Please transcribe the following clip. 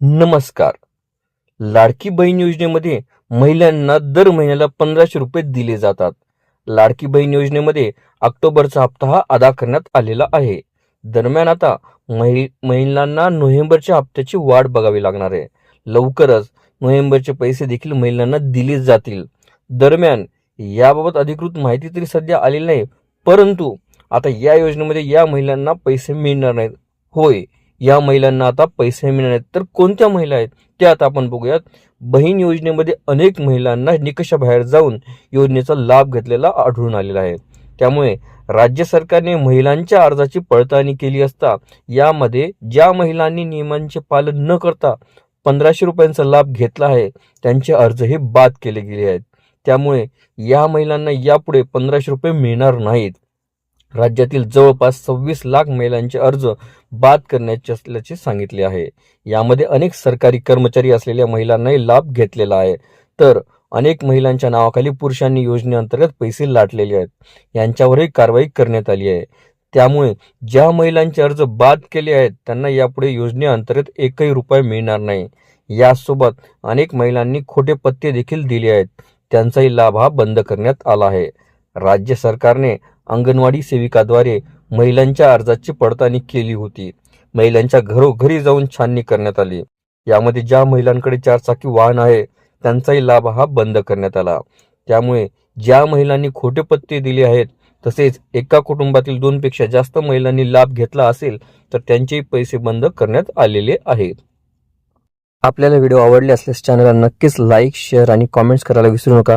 नमस्कार. लाडकी बहीण योजनेमध्ये महिलांना दर महिन्याला पंधराशे रुपये दिले जातात. लाडकी बहीण योजनेमध्ये ऑक्टोबरचा हप्ता हा अदा करण्यात आलेला आहे. दरम्यान आता महि महिलांना नोव्हेंबरच्या हप्त्याची वाट बघावी लागणार आहे. लवकरच नोव्हेंबरचे पैसे देखील महिलांना दिले जातील. दरम्यान याबाबत अधिकृत माहिती तरी सध्या आलेली नाही परंतु आता या योजनेमध्ये या महिलांना पैसे मिळणार नाहीत. होय या महिलांना आता पैसे मिळणार आहेत. तर कोणत्या महिला आहेत? ते आता आपण बघूयात. बहीण योजनेमध्ये अनेक महिलांना निकषाबाहेर जाऊन योजनेचा लाभ घेतलेला आढळून आलेला आहे. त्यामुळे राज्य सरकारने महिलांच्या अर्जाची पडताळणी केली असता यामध्ये ज्या महिलांनी नियमांचे पालन न करता पंधराशे रुपयांचा लाभ घेतला आहे त्यांचे अर्ज हे बाद केले गेले आहेत. त्यामुळे या महिलांना यापुढे पंधराशे रुपये मिळणार नाहीत. राज्यातील जवळपास सव्वीस लाख महिलांचे अर्ज बाद करण्याचे असल्याचे सांगितले आहे. यामध्ये अनेक सरकारी कर्मचारी असलेल्या महिलांनाही लाभ घेतलेला आहे. तर अनेक महिलांच्या नावाखाली पुरुषांनी योजनेअंतर्गत पैसे लाटलेले आहेत. यांच्यावरही कारवाई करण्यात आली आहे. त्यामुळे ज्या महिलांचे अर्ज बाद केले आहेत त्यांना यापुढे योजनेअंतर्गत एकही रुपये मिळणार नाही. यासोबत अनेक महिलांनी खोटे पत्ते देखील दिले आहेत. त्यांचाही लाभ हा बंद करण्यात आला आहे. राज्य सरकारने अंगणवाडी सेविकाद्वारे महिलांच्या अर्जाची पडताळणी केली होती. महिलांच्या घरोघरी जाऊन छाननी करण्यात आली. यामध्ये ज्या महिलांकडे चारचाकी वाहन आहे त्यांचाही लाभ हा बंद करण्यात आला. त्यामुळे ज्या महिलांनी खोटे पत्ते दिले आहेत तसेच एका कुटुंबातील दोनपेक्षा जास्त महिलांनी लाभ घेतला असेल तर त्यांचेही पैसे बंद करण्यात आलेले आहेत आपल्याला व्हिडिओ आवडले असल्यास चॅनलला नक्कीच लाईक शेअर आणि कॉमेंट्स करायला विसरू नका.